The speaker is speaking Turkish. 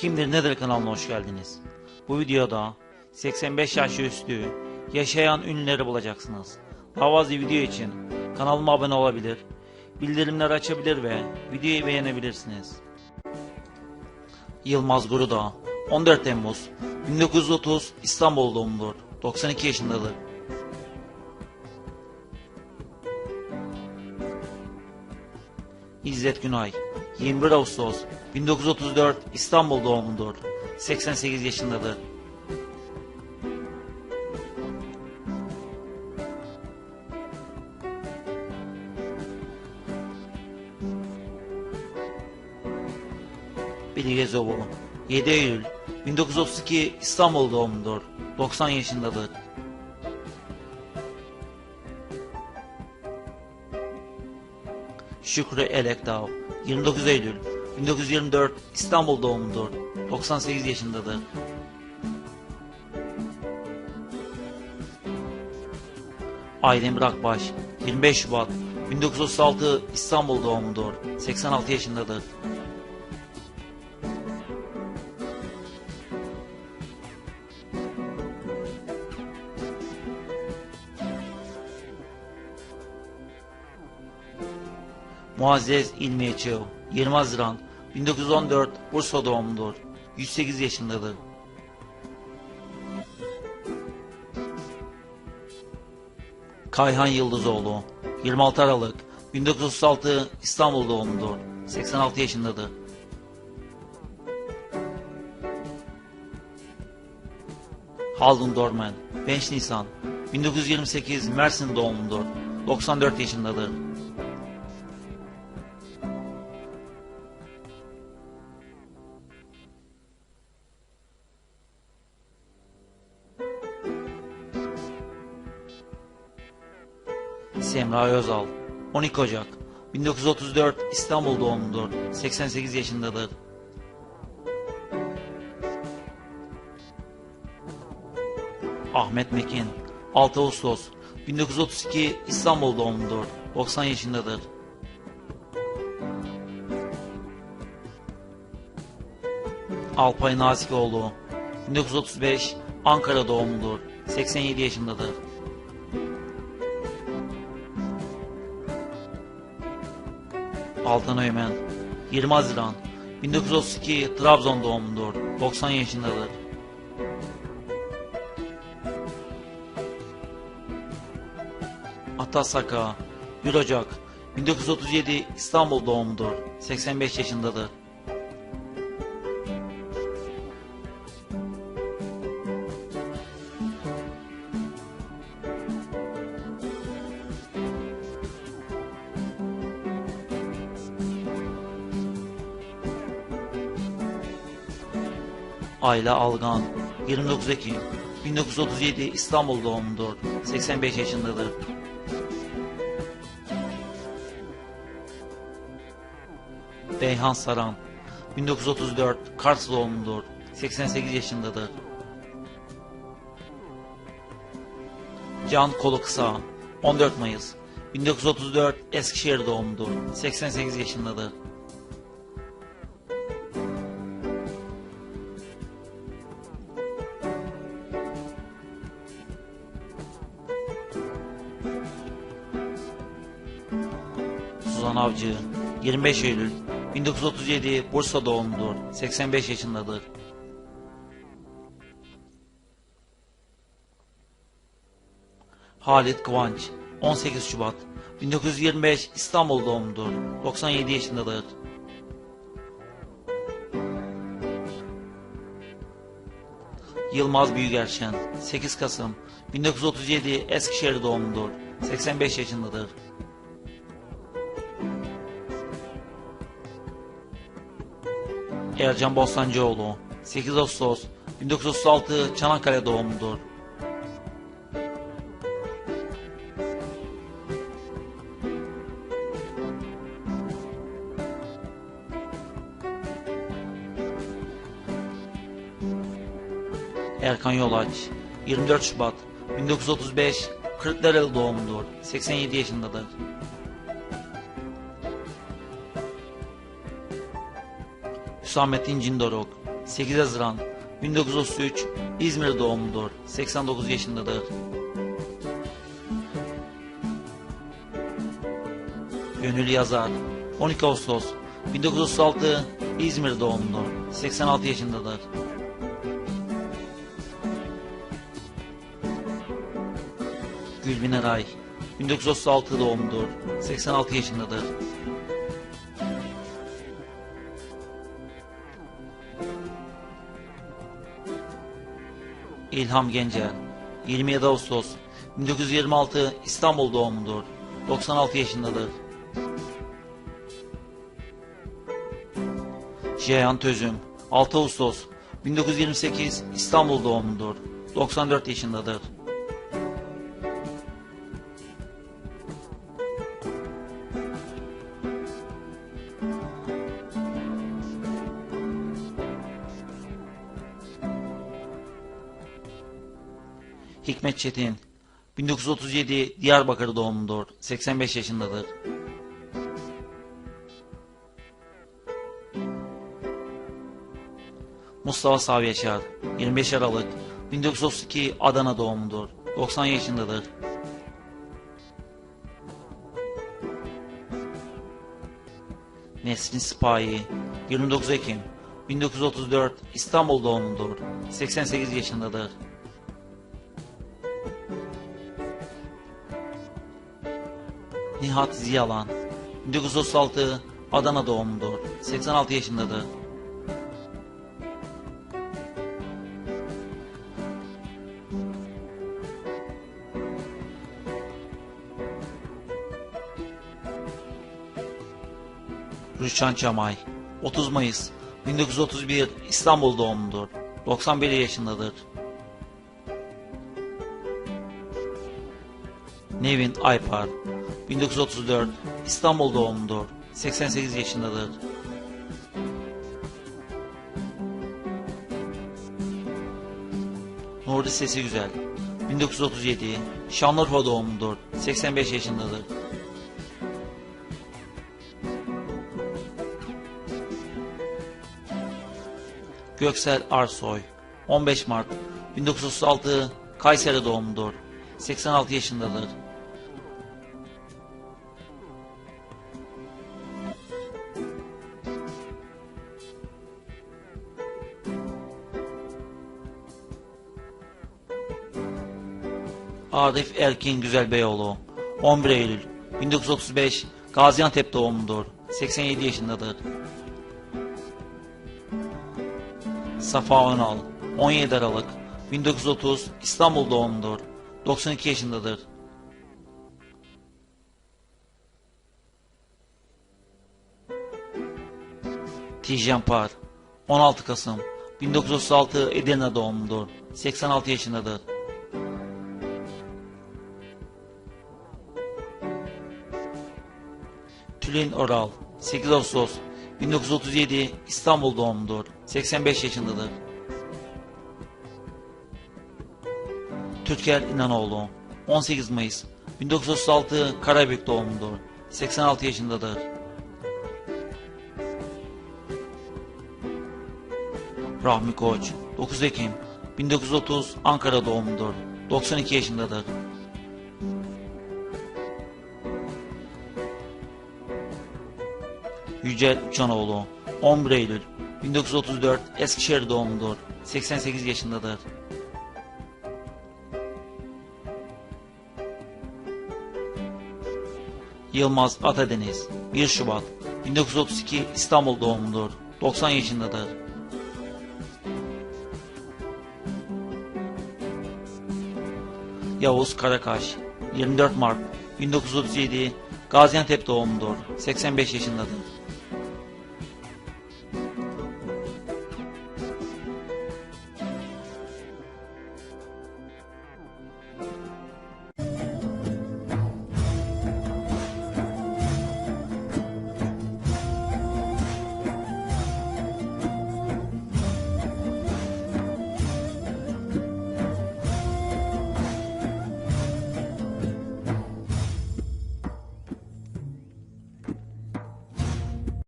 Kimdir Nedir kanalına hoş geldiniz. Bu videoda 85 yaş üstü yaşayan ünlüleri bulacaksınız. Fazla video için kanalıma abone olabilir, bildirimleri açabilir ve videoyu beğenebilirsiniz. Yılmaz Guruda 14 Temmuz 1930 İstanbul doğumludur. 92 yaşındadır. İzzet Günay 21 Ağustos 1934 İstanbul doğumludur. 88 yaşındadır. Bilge Gezoğlu 7 Eylül 1932 İstanbul doğumludur. 90 yaşındadır. Şükrü Elekdağ 29 Eylül 1924 İstanbul doğumludur. 98 yaşındadır. Aydemir Akbaş 25 Şubat 1936 İstanbul doğumludur. 86 yaşındadır. Muazzez İlmiye Çığ 20 Haziran 1914 Bursa doğumludur. 108 yaşındadır. Kayhan Yıldızoğlu 26 Aralık 1936 İstanbul doğumludur. 86 yaşındadır. Haldun Dorman 5 Nisan 1928 Mersin doğumludur. 94 yaşındadır. Semra Özal 12 Ocak 1934 İstanbul doğumludur. 88 yaşındadır. Ahmet Mekin 6 Ağustos 1932 İstanbul doğumludur. 90 yaşındadır. Alpay Nazikoğlu 1935 Ankara doğumludur. 87 yaşındadır. Altan Öymen 20 Haziran 1932 Trabzon doğumludur. 90 yaşındadır. Atasaka 1 Ocak 1937 İstanbul doğumludur. 85 yaşındadır. Ayla Algan 29 Ekim 1937 İstanbul doğumludur. 85 yaşındadır. Beyhan Saran 1934 Kars doğumludur. 88 yaşındadır. Can Kolu Kısa 14 Mayıs 1934 Eskişehir doğumludur. 88 yaşındadır. Suzan Avcı 25 Eylül 1937 Bursa doğumludur. 85 yaşındadır. Halit Kıvanç 18 Şubat 1925 İstanbul doğumludur. 97 yaşındadır. Yılmaz Büyügerşen 8 Kasım 1937 Eskişehir doğumludur. 85 yaşındadır. Ercan Bostancıoğlu 8 Ağustos 1936 Çanakkale doğumludur. Erkan Yolaç 24 Şubat 1935 Kırklareli doğumludur. 87 yaşındadır. Hüsamettin Cindoruk 8 Haziran 1933 İzmir doğumludur. 89 yaşındadır. Gönül yazar 12 Ağustos 1936 İzmir doğumludur. 86 yaşındadır. Gülbin Eray 1936 doğumludur. 86 yaşındadır. İlham Gencer 27 Ağustos 1926 İstanbul doğumludur. 96 yaşındadır. Ceyhan Tözüm 6 Ağustos 1928 İstanbul doğumludur. 94 yaşındadır. Hikmet Çetin 1937 Diyarbakır doğumludur. 85 yaşındadır. Mustafa Savi Yaşar 25 Aralık 1932 Adana doğumludur. 90 yaşındadır. Nesrin Sipahi 29 Ekim 1934 İstanbul doğumludur. 88 yaşındadır. Nihat Ziyalan 1936 Adana doğumludur. 86 yaşındadır. Rüçhan Çamay 30 Mayıs 1931 İstanbul doğumludur. 91 yaşındadır. Nevin Aypar 1934 İstanbul doğumludur. 88 yaşındadır. Nuri Sesi Güzel 1937 Şanlıurfa doğumludur. 85 yaşındadır. Göksel Arsoy 15 Mart 1936 Kayseri doğumludur. 86 yaşındadır. Arif Erkin Güzelbeyoğlu 11 Eylül 1935 Gaziantep doğumludur. 87 yaşındadır. Safa Önal 17 Aralık 1930 İstanbul doğumludur. 92 yaşındadır. Tijan Par 16 Kasım 1936 Edirne doğumludur. 86 yaşındadır. Tülin Oral 8 Ağustos 1937 İstanbul doğumludur. 85 yaşındadır. Türker İnanoğlu 18 Mayıs 1936 Karabük doğumludur. 86 yaşındadır. Rahmi Koç 9 Ekim 1930 Ankara doğumludur. 92 yaşındadır. Yücel Uçanoğlu 11 Eylül 1934 Eskişehir doğumludur. 88 yaşındadır. Yılmaz Atadeniz 1 Şubat 1932 İstanbul doğumludur. 90 yaşındadır. Yavuz Karakaş 24 Mart 1937 Gaziantep doğumludur. 85 yaşındadır.